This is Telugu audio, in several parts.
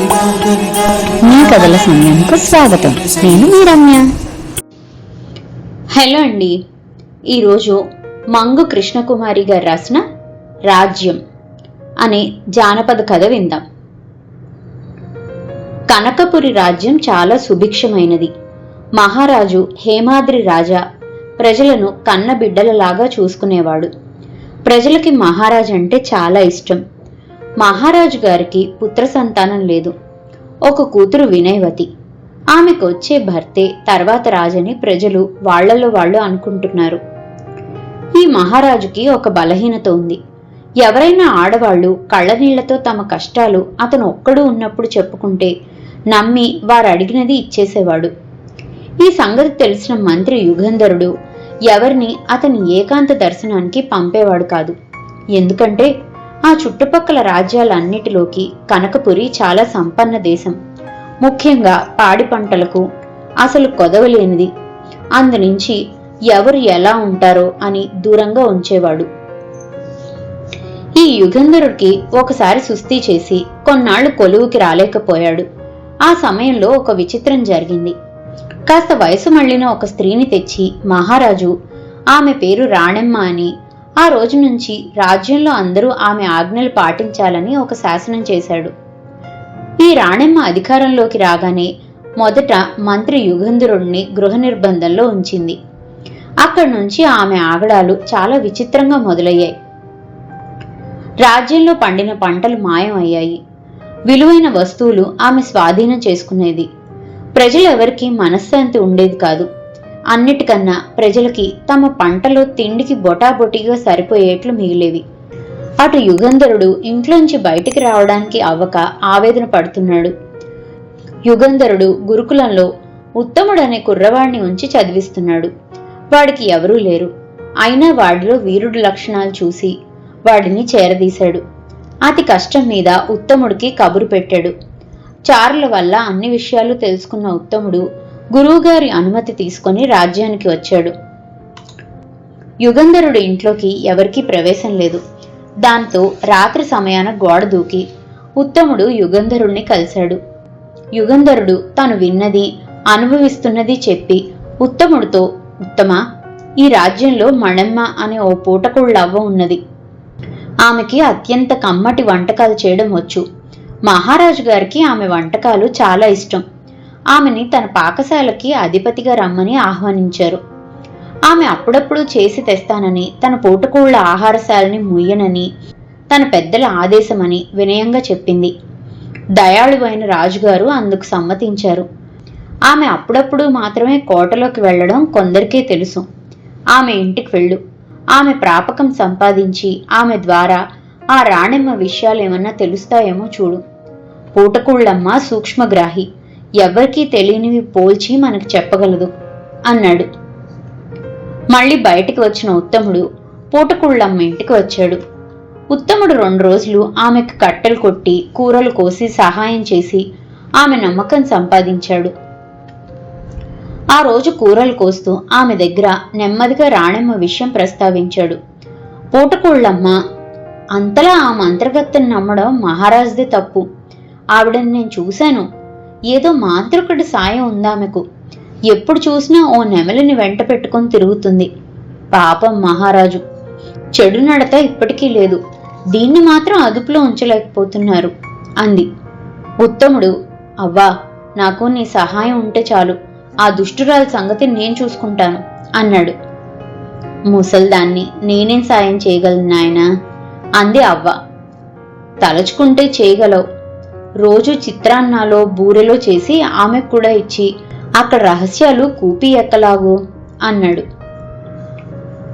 మీ కథల సమయానికి స్వాగతం. నేను మీ రమ్య. హలో అండి. ఈరోజు మంగు కృష్ణకుమారి గారు రాసిన రాజ్యం అనే జానపద కథ విందాం. కనకపురి రాజ్యం చాలా సుభిక్షమైనది. మహారాజు హేమాద్రి రాజా ప్రజలను కన్న బిడ్డలలాగా చూసుకునేవాడు. ప్రజలకి మహారాజు అంటే చాలా ఇష్టం. మహారాజు గారికి పుత్ర సంతానం లేదు. ఒక కూతురు వినయవతి. ఆమెకు వచ్చే భర్తే తర్వాత రాజని ప్రజలు వాళ్ళలో వాళ్ళు అనుకుంటున్నారు. ఈ మహారాజుకి ఒక బలహీనత ఉంది. ఎవరైనా ఆడవాళ్ళు కళ్ళనీళ్ళతో తమ కష్టాలు అతను ఒక్కడు ఉన్నప్పుడు చెప్పుకుంటే నమ్మి వారు అడిగినది ఇచ్చేసేవాడు. ఈ సంగతి తెలిసిన మంత్రి యుగంధరుడు ఎవరిని అతని ఏకాంత దర్శనానికి పంపేవాడు కాదు. ఎందుకంటే ఆ చుట్టుపక్కల రాజ్యాలన్నిటిలోకి కనకపురి చాలా సంపన్న దేశం. ముఖ్యంగా పాడి పంటలకు అసలు కొదవలేనిది. అందునుంచి ఎవరు ఎలా ఉంటారో అని దూరంగా ఉంచేవాడు. ఈ యుగంధరుడికి ఒకసారి సుస్థి చేసి కొన్నాళ్ళు కొలువుకి రాలేకపోయాడు. ఆ సమయంలో ఒక విచిత్రం జరిగింది. కాస్త వయసు మళ్ళిన ఒక స్త్రీని తెచ్చి మహారాజు ఆమె పేరు రాణెమ్మ అని ఆ రోజు నుంచి రాజ్యంలో అందరూ ఆమె ఆజ్ఞలు పాటించాలని ఒక శాసనం చేశాడు. ఈ రాణెమ్మ అధికారంలోకి రాగానే మొదట మంత్రి యుగంధరుణ్ణి గృహ నిర్బంధంలో ఉంచింది. అక్కడి నుంచి ఆమె ఆగడాలు చాలా విచిత్రంగా మొదలయ్యాయి. రాజ్యంలో పండిన పంటలు మాయం అయ్యాయి. విలువైన వస్తువులు ఆమె స్వాధీనం చేసుకునేది. ప్రజలెవరికీ మనశ్శాంతి ఉండేది కాదు. అన్నిటికన్నా ప్రజలకి తమ పంటలో తిండికి బొటాబొటిగా సరిపోయేట్లు మిగిలేవి. అటు యుగంధరుడు ఇంట్లోంచి బయటికి రావడానికి అవ్వక ఆవేదన పడుతున్నాడు. యుగంధరుడు గురుకులంలో ఉత్తముడనే కుర్రవాడిని ఉంచి చదివిస్తున్నాడు. వాడికి ఎవరూ లేరు. అయినా వాడిలో వీరుడు లక్షణాలు చూసి వాడిని చేరదీశాడు. అతి కష్టం మీద ఉత్తముడికి కబురు పెట్టాడు. చారుల వల్ల అన్ని విషయాలు తెలుసుకున్న ఉత్తముడు గురువుగారి అనుమతి తీసుకొని రాజ్యానికి వచ్చాడు. యుగంధరుడు ఇంట్లోకి ఎవరికీ ప్రవేశం లేదు. దాంతో రాత్రి సమయాన గోడ దూకి ఉత్తముడు యుగంధరుణ్ణి కలిశాడు. యుగంధరుడు తను విన్నది అనుభవిస్తున్నది చెప్పి ఉత్తముడితో ఉత్తమ ఈ రాజ్యంలో మణమ్మ అనే ఓ పూటకుళ్ళవ్వ ఉన్నది. ఆమెకి అత్యంత కమ్మటి వంటకాలు చేయడం వచ్చు. మహారాజు గారికి ఆమె వంటకాలు చాలా ఇష్టం. ఆమెని తన పాకశాలకి అధిపతిగా రమ్మని ఆహ్వానించారు. ఆమె అప్పుడప్పుడు చేసి తెస్తానని తన పూటకూళ్ళ ఆహారశాలని ముయ్యనని తన పెద్దల ఆదేశమని వినయంగా చెప్పింది. దయాళువైన రాజుగారు అందుకు సమ్మతించారు. ఆమె అప్పుడప్పుడు మాత్రమే కోటలోకి వెళ్ళడం కొందరికే తెలుసు. ఆమె ఇంటికి వెళ్ళు. ఆమె ప్రాపకం సంపాదించి ఆమె ద్వారా ఆ రాణెమ్మ విషయాలు ఏమన్నా తెలుస్తాయేమో చూడు. పూటకూళ్ళమ్మ సూక్ష్మగ్రాహి. ఎవరికీ తెలియనివి పోల్చి మనకు చెప్పగలదు అన్నాడు. మళ్ళీ బయటికి వచ్చిన ఉత్తముడు పూటకుళ్ళమ్మ ఇంటికి వచ్చాడు. ఉత్తముడు రెండు రోజులు ఆమెకు కట్టెలు కొట్టి కూరలు కోసి సహాయం చేసి ఆమె నమ్మకం సంపాదించాడు. ఆ రోజు కూరలు కోస్తూ ఆమె దగ్గర నెమ్మదిగా రాణమ్మ విషయం ప్రస్తావించాడు. పూటకోళ్ళమ్మ అంతలా ఆ మంత్రగత్తెని నమ్మడం మహారాజుదే తప్పు. ఆవిడని నేను చూశాను. ఏదో మాంత్రికుడి సాయం ఉందామెకు. ఎప్పుడు చూసినా ఓ నెమలిని వెంట పెట్టుకొని తిరుగుతుంది. పాపం మహారాజు. చెడు నడత ఇప్పటికీ లేదు. దీన్ని మాత్రం అదుపులో ఉంచలేకపోతున్నారు అంది. ఉత్తముడు అవ్వా నాకు నీ సహాయం ఉంటే చాలు. ఆ దుష్టురాలి సంగతి నేను చూసుకుంటాను అన్నాడు. ముసల్దాన్ని నేనేం సాయం చేయగలను నాయనా? అంది అవ్వ. తలచుకుంటే చేయగలవు. రోజు చిత్రాన్నాలో బూరెలో చేసి ఆమెకు కూడా ఇచ్చి అక్కడ రహస్యాలు కూపి ఎక్కలాగు అన్నాడు.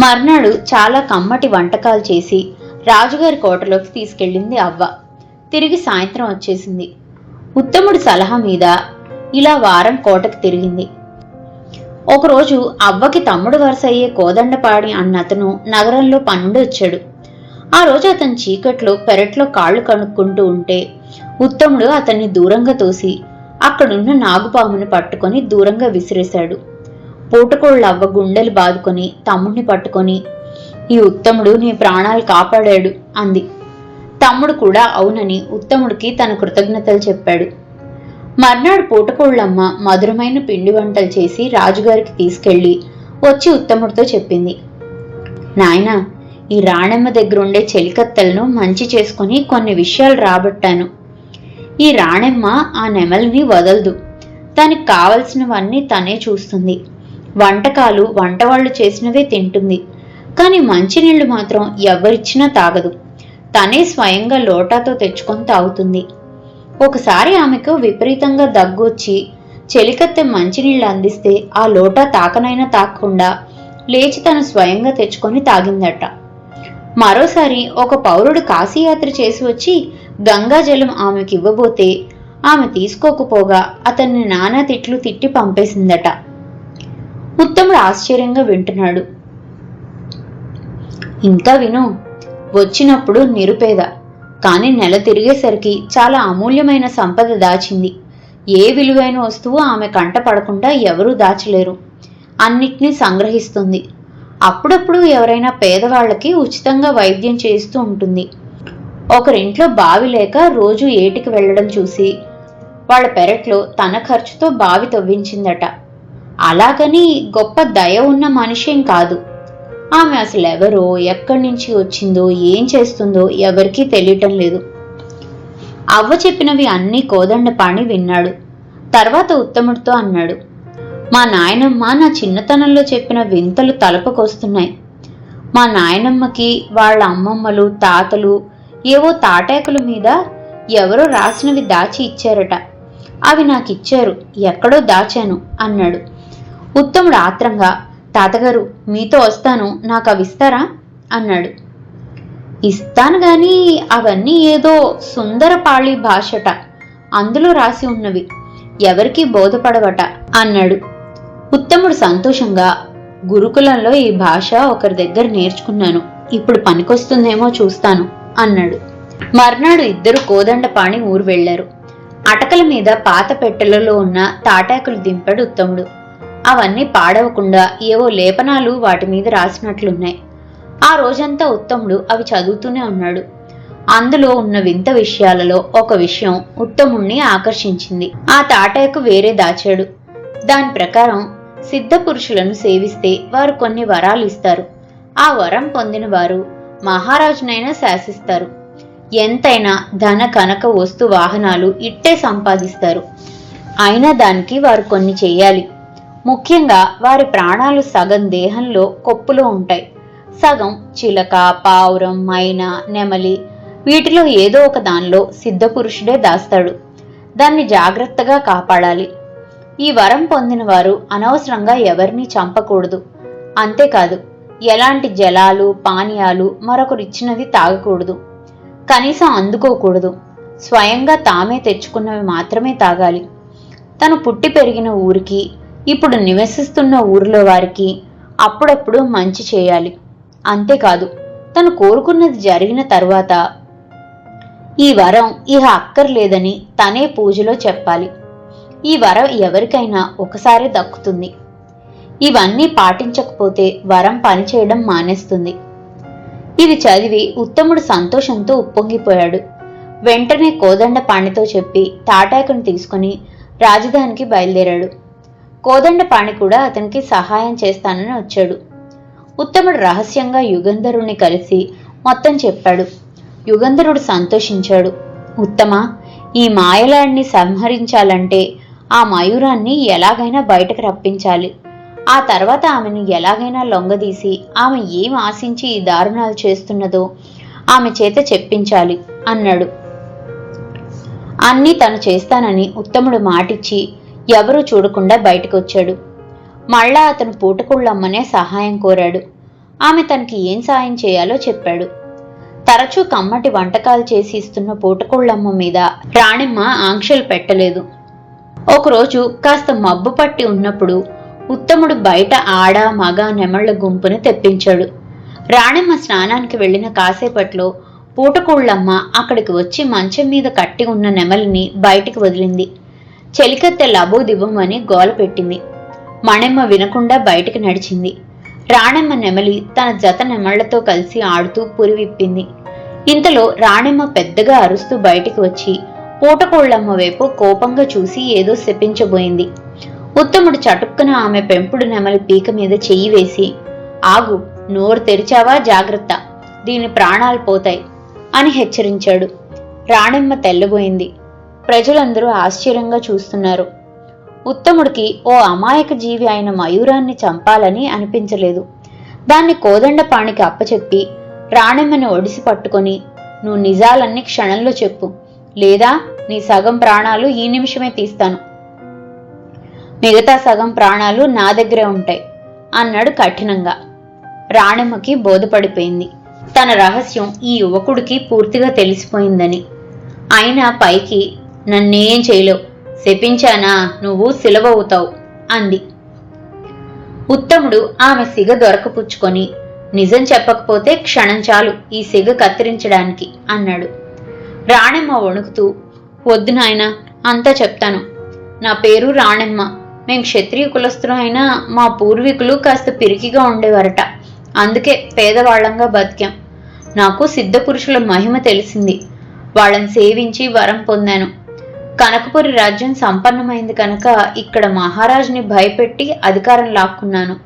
మర్నాడు చాలా కమ్మటి వంటకాలు చేసి రాజుగారి కోటలోకి తీసుకెళ్ళింది అవ్వ. తిరిగి సాయంత్రం వచ్చేసింది. ఉత్తముడి సలహా మీద ఇలా వారం కోటకు తిరిగింది. ఒకరోజు అవ్వకి తమ్ముడు వరుస అయ్యే కోదండపాడి అన్నతను నగరంలో పన్నుండి వచ్చాడు. ఆ రోజు అతను చీకట్లో పెరట్లో కాళ్ళు కనుక్కుంటూ ఉంటే ఉత్తముడు అతన్ని దూరంగా తోసి అక్కడున్న నాగుపాముని పట్టుకొని దూరంగా విసిరేశాడు. పూటకోళ్ళవ్వ గుండెలు బాదుకొని తమ్ముడిని పట్టుకొని ఈ ఉత్తముడు నీ ప్రాణాలు కాపాడాడు అంది. తమ్ముడు కూడా అవునని ఉత్తముడికి తన కృతజ్ఞతలు చెప్పాడు. మర్నాడు పూటకోళ్ళమ్మ మధురమైన పిండి వంటలు చేసి రాజుగారికి తీసుకెళ్ళి వచ్చి ఉత్తముడితో చెప్పింది. నాయనా ఈ రాణమ్మ దగ్గరుండే చెలికత్తెలను మంచి చేసుకుని కొన్ని విషయాలు రాబట్టాను. ఈ రాణెమ్మ ఆ నెమలిని వదలదు. తనకు కావలసినవన్నీ తనే చూస్తుంది. వంటకాలు వంటవాళ్ళు చేసినవే తింటుంది. కానీ మంచినీళ్ళు మాత్రం ఎవరిచ్చినా తాగదు. తనే స్వయంగా లోటాతో తెచ్చుకొని తాగుతుంది. ఒకసారి ఆమెకు విపరీతంగా దగ్గు వచ్చి చెలికత్తె మంచినీళ్ళు అందిస్తే ఆ లోటా తాకనైనా తాకకుండా లేచి తను స్వయంగా తెచ్చుకొని తాగిందట. మరోసారి ఒక పౌరుడు కాశీయాత్ర చేసి వచ్చి గంగాజలం ఆమెకి ఇవ్వబోతే ఆమె తీసుకోకపోగా అతన్ని నానా తిట్లు తిట్టి పంపేసిందట. ఉత్తముడు ఆశ్చర్యంగా వింటున్నాడు. ఇంకా విను వచ్చినప్పుడు నిరుపేద. కానీ నెల తిరిగేసరికి చాలా అమూల్యమైన సంపద దాచింది. ఏ విలువైన వస్తువు ఆమె కంట పడకుండా ఎవరూ దాచలేరు. అన్నిటినీ సంగ్రహిస్తుంది. అప్పుడప్పుడు ఎవరైనా పేదవాళ్ళకి ఉచితంగా వైద్యం చేస్తూ ఉంటుంది. ఒకరింట్లో బావి లేక రోజు ఏటికి వెళ్ళడం చూసి వాళ్ళ పెరట్లో తన ఖర్చుతో బావి తవ్వించిందట. అలాగని గొప్ప దయ ఉన్న మనిషేం కాదు. ఆమె అసలు ఎవరో ఎక్కడి నుంచి వచ్చిందో ఏం చేస్తుందో ఎవరికీ తెలియటం లేదు. అవ్వ చెప్పినవి అన్నీ కోదండపాణి విన్నాడు. తర్వాత ఉత్తముడితో అన్నాడు మా నాయనమ్మ నా చిన్నతనంలో చెప్పిన వింతలు తలపకొస్తున్నాయి. మా నాయనమ్మకి వాళ్ళ అమ్మమ్మలు తాతలు ఏవో తాటాకుల మీద ఎవరో రాసినవి దాచి ఇచ్చారట. అవి నాకు ఇచ్చారు ఎక్కడో దాచాను అన్నాడు. ఉత్తముడు ఆత్రంగా తాతగారు మీతో వస్తాను నాకు అవి ఇస్తారా? అన్నాడు. ఇస్తాను గాని అవన్నీ ఏదో సుందరపాళి భాషట. అందులో రాసి ఉన్నవి. ఎవరికీ బోధపడవట అన్నాడు. ఉత్తముడు సంతోషంగా గురుకులంలో ఈ భాష ఒకరి దగ్గర నేర్చుకున్నాను. ఇప్పుడు పనికొస్తుందేమో చూస్తాను. అన్నాడు. మర్నాడు ఇద్దరు కోదండపాణి ఊరు వెళ్ళారు అటకల మీద పాత పెట్టెలలో ఉన్న తాటాకులు దింపాడు ఉత్తముడు. అవన్నీ పాడవకుండా ఏవో లేపనాలు వాటి మీద రాసినట్లున్నాయి. ఆ రోజంతా ఉత్తముడు అవి చదువుతూనే ఉన్నాడు. అందులో ఉన్న వింత విషయాలలో ఒక విషయం ఉత్తముణ్ణి ఆకర్షించింది. ఆ తాటాకు వేరే దాచాడు. దాని ప్రకారం సిద్ధ పురుషులను సేవిస్తే వారు కొన్ని వరాలు ఇస్తారు. ఆ వరం పొందిన వారు మహారాజునైనా శాసిస్తారు. ఎంతైనా ధన కనక వస్తు వాహనాలు ఇట్టే సంపాదిస్తారు. అయినా దానికి వారు కొన్ని చేయాలి. ముఖ్యంగా వారి ప్రాణాలు సగం దేహంలో కొప్పులో ఉంటాయి. సగం చిలక పావురం మైన నెమలి వీటిలో ఏదో ఒక దానిలో సిద్ధపురుషుడే దాస్తాడు. దాన్ని జాగ్రత్తగా కాపాడాలి. ఈ వరం పొందిన వారు అనవసరంగా ఎవరిని చంపకూడదు. అంతేకాదు ఎలాంటి జలాలు పానీయాలు మరొకరిచ్చినది తాగకూడదు. కనీసం అందుకోకూడదు. స్వయంగా తామే తెచ్చుకున్నవి మాత్రమే తాగాలి. తను పుట్టి పెరిగిన ఊరికి ఇప్పుడు నివసిస్తున్న ఊరిలో వారికి అప్పుడప్పుడు మంచి చేయాలి. అంతేకాదు తను కోరుకున్నది జరిగిన తర్వాత ఈ వరం ఇహ అక్కర్లేదని తనే పూజలో చెప్పాలి. ఈ వరం ఎవరికైనా ఒకసారి దక్కుతుంది. ఇవన్నీ పాటించకపోతే వరం పనిచేయడం మానేస్తుంది. ఇది చదివి ఉత్తముడు సంతోషంతో ఉప్పొంగిపోయాడు. వెంటనే కోదండ పాణితో చెప్పి తాటాకును తీసుకుని రాజధానికి బయలుదేరాడు. కోదండ పాణి కూడా అతనికి సహాయం చేస్తానని వచ్చాడు. ఉత్తముడు రహస్యంగా యుగంధరుణ్ణి కలిసి మొత్తం చెప్పాడు. యుగంధరుడు సంతోషించాడు. ఉత్తమ ఈ మాయలాడిని సంహరించాలంటే ఆ మయూరాన్ని ఎలాగైనా బయటకు రప్పించాలి. ఆ తర్వాత ఆమెను ఎలాగైనా లొంగదీసి ఆమె ఏం ఆశించి ఈ దారుణాలు చేస్తున్నదో ఆమె చేత చెప్పించాలి అన్నాడు. అన్నీ తను చేస్తానని ఉత్తముడు మాటిచ్చి ఎవరూ చూడకుండా బయటకొచ్చాడు. మళ్ళా అతను పూటకుళ్ళమ్మనే సహాయం కోరాడు. ఆమె తనకి ఏం సాయం చేయాలో చెప్పాడు. తరచూ కమ్మటి వంటకాలు చేసి ఇస్తున్న పూటకుళ్ళమ్మ మీద రాణిమ్మ ఆంక్షలు పెట్టలేదు. ఒకరోజు కాస్త మబ్బు పట్టి ఉన్నప్పుడు ఉత్తముడు బయట ఆడ మగ నెమళ్ళ గుంపును తెప్పించాడు. రాణమ్మ స్నానానికి వెళ్ళిన కాసేపట్లో పూటకోళ్ళమ్మ అక్కడికి వచ్చి మంచం మీద కట్టి ఉన్న నెమలిని బయటికి వదిలింది. చెలికత్తె లబోదివ్వమని గోల పెట్టింది. మణెమ్మ వినకుండా బయటికి నడిచింది. రాణెమ్మ నెమలి తన జత నెమళ్ళతో కలిసి ఆడుతూ పురివిప్పింది. ఇంతలో రాణెమ్మ పెద్దగా అరుస్తూ బయటికి వచ్చి పూటకోళ్ళమ్మ వైపు కోపంగా చూసి ఏదో శపించబోయింది. ఉత్తముడు చటుక్కున ఆమె పెంపుడు నెమలి పీక మీద చెయ్యి వేసి ఆగు నోరు తెరిచావా? జాగ్రత్త. దీని ప్రాణాలు పోతాయి అని హెచ్చరించాడు. రాణెమ్మ తెల్లబోయింది. ప్రజలందరూ ఆశ్చర్యంగా చూస్తున్నారు. ఉత్తముడికి ఓ అమాయక జీవి అయిన మయూరాన్ని చంపాలని అనిపించలేదు. దాన్ని కోదండపాణికి అప్పచెప్పి రాణెమ్మని ఒడిసి పట్టుకొని నువ్వు నిజాలన్నీ క్షణంలో చెప్పు. లేదా నీ సగం ప్రాణాలు ఈ నిమిషమే తీస్తాను. మిగతా సగం ప్రాణాలు నా దగ్గరే ఉంటాయి అన్నాడు కఠినంగా. రాణిమ్మకి బోధపడిపోయింది. తన రహస్యం ఈ యువకుడికి పూర్తిగా తెలిసిపోయిందని. అయినా పైకి నన్నేం చేయలేవు శపించానా నువ్వు సిలవవుతావు అంది. ఉత్తముడు ఆమె సిగ దొరకపుచ్చుకొని నిజం చెప్పకపోతే క్షణం చాలు ఈ సిగ కత్తిరించడానికి అన్నాడు. రాణెమ్మ వణుకుతూ వద్దు నాయనా అంతా చెప్తాను. నా పేరు రాణెమ్మ మేం క్షత్రియ కులస్తులు అయినా మా పూర్వీకులు కాస్త పిరికిగా ఉండేవారట. అందుకే పేదవాళ్ళంగా బతికాం. నాకు సిద్ధ పురుషుల మహిమ తెలిసింది. వాళ్ళని సేవించి వరం పొందాను. కనకపురి రాజ్యం సంపన్నమైంది కనుక ఇక్కడ మహారాజుని భయపెట్టి అధికారం లాక్కున్నాను.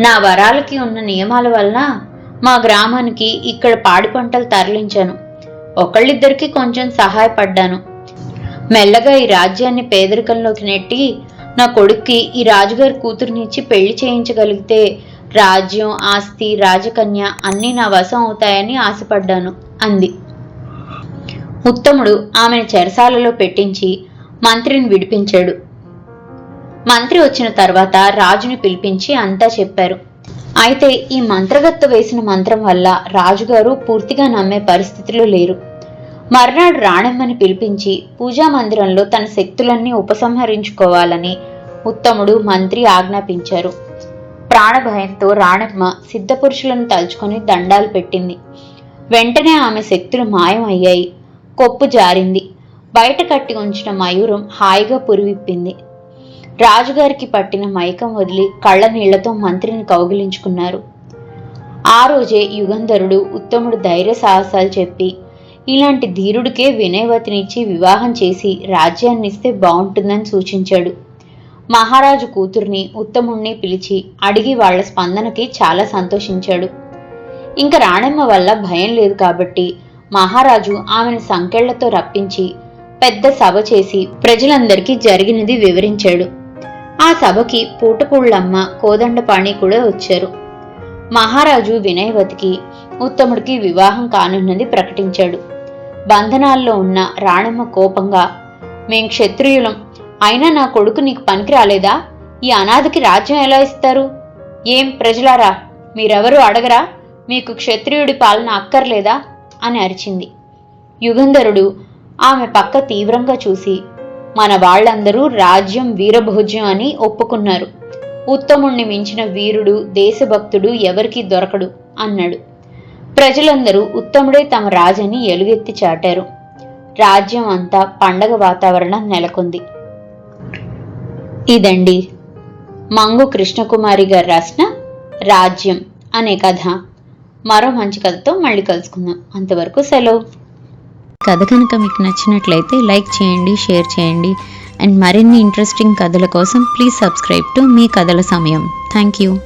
నా వరాలకి ఉన్న నియమాల వలన మా గ్రామానికి ఇక్కడ పాడి పంటలు తరలించాను. ఒకళ్ళిద్దరికీ కొంచెం సహాయపడ్డాను. మెల్లగా ఈ రాజ్యాన్ని పేదరికంలోకి నెట్టి నా కొడుక్కి ఈ రాజుగారి కూతురునిచ్చి పెళ్ళి చేయించగలిగితే రాజ్యం ఆస్తి రాజకన్య అన్నీ నా వశం అవుతాయని ఆశపడ్డాను అంది. ఉత్తముడు ఆమెను చెరసాలలో పెట్టించి మంత్రిని విడిపించాడు. మంత్రి వచ్చిన తర్వాత రాజుని పిలిపించి అంతా చెప్పారు. అయితే ఈ మంత్రగత్త వేసిన మంత్రం వల్ల రాజుగారు పూర్తిగా నమ్మే పరిస్థితిలో లేరు. మర్నాడు రాణమ్మని పిలిపించి పూజా మందిరంలో తన శక్తులన్నీ ఉపసంహరించుకోవాలని ఉత్తముడు మంత్రి ఆజ్ఞాపించారు. ప్రాణభయంతో రాణమ్మ సిద్ధపురుషులను తలుచుకొని దండాలు పెట్టింది. వెంటనే ఆమె శక్తులు మాయం అయ్యాయి కొప్పు జారింది. బయట కట్టి ఉంచిన మయూరం హాయిగా పురివిప్పింది. రాజుగారికి పట్టిన మైకం వదిలి కళ్ళ నీళ్ళతో మంత్రిని కౌగిలించుకున్నారు. ఆ రోజే యుగంధరుడు ఉత్తముడు ధైర్య సాహసాలు చెప్పి ఇలాంటి ధీరుడికే వినయవతినిచ్చి వివాహం చేసి రాజ్యాన్నిస్తే బాగుంటుందని సూచించాడు. మహారాజు కూతుర్ని ఉత్తముణ్ణి పిలిచి అడిగి వాళ్ళ స్పందనకి చాలా సంతోషించాడు. ఇంక రాణమ్మ వల్ల భయం లేదు కాబట్టి మహారాజు ఆమెను సంకెళ్ళతో రప్పించి పెద్ద సభ చేసి ప్రజలందరికీ జరిగినది వివరించాడు. ఆ సభకి పూటకూళ్ళమ్మ కోదండపాణి కూడా వచ్చారు. మహారాజు వినయవతికి ఉత్తముడికి వివాహం కానున్నది ప్రకటించాడు. బంధనాల్లో ఉన్న రాణమ్మ కోపంగా మేం క్షత్రియులం అయినా నా కొడుకు నీకు పనికి రాలేదా ఈ అనాథకి రాజ్యం ఎలా ఇస్తారు? ఏం ప్రజలారా మీరెవరూ అడగరా? మీకు క్షత్రియుడి పాలన అక్కర్లేదా? అని అరిచింది. యుగంధరుడు ఆమె పక్క తీవ్రంగా చూసి మన వాళ్ళందరూ రాజ్యం వీరభోజ్యం అని ఒప్పుకున్నారు. ఉత్తముణ్ణి మించిన వీరుడు దేశభక్తుడు ఎవరికీ దొరకడు అన్నాడు. ప్రజలందరూ ఉత్తముడే తమ రాజని ఎలుగెత్తి చాటారు. రాజ్యం అంతా పండగ వాతావరణం నెలకొంది. ఇదండి మంగు కృష్ణకుమారి గారు రాసిన రాజ్యం అనే కథ. మరో మంచి కథతో మళ్ళీ కలుసుకుందాం. అంతవరకు సెలవు. కథ కనుక మీకు నచ్చినట్లయితే లైక్ చేయండి షేర్ చేయండి. అండ్ మరిన్ని ఇంట్రెస్టింగ్ కథల కోసం ప్లీజ్ సబ్స్క్రైబ్ టు మీ కథల సమయం. Thank you.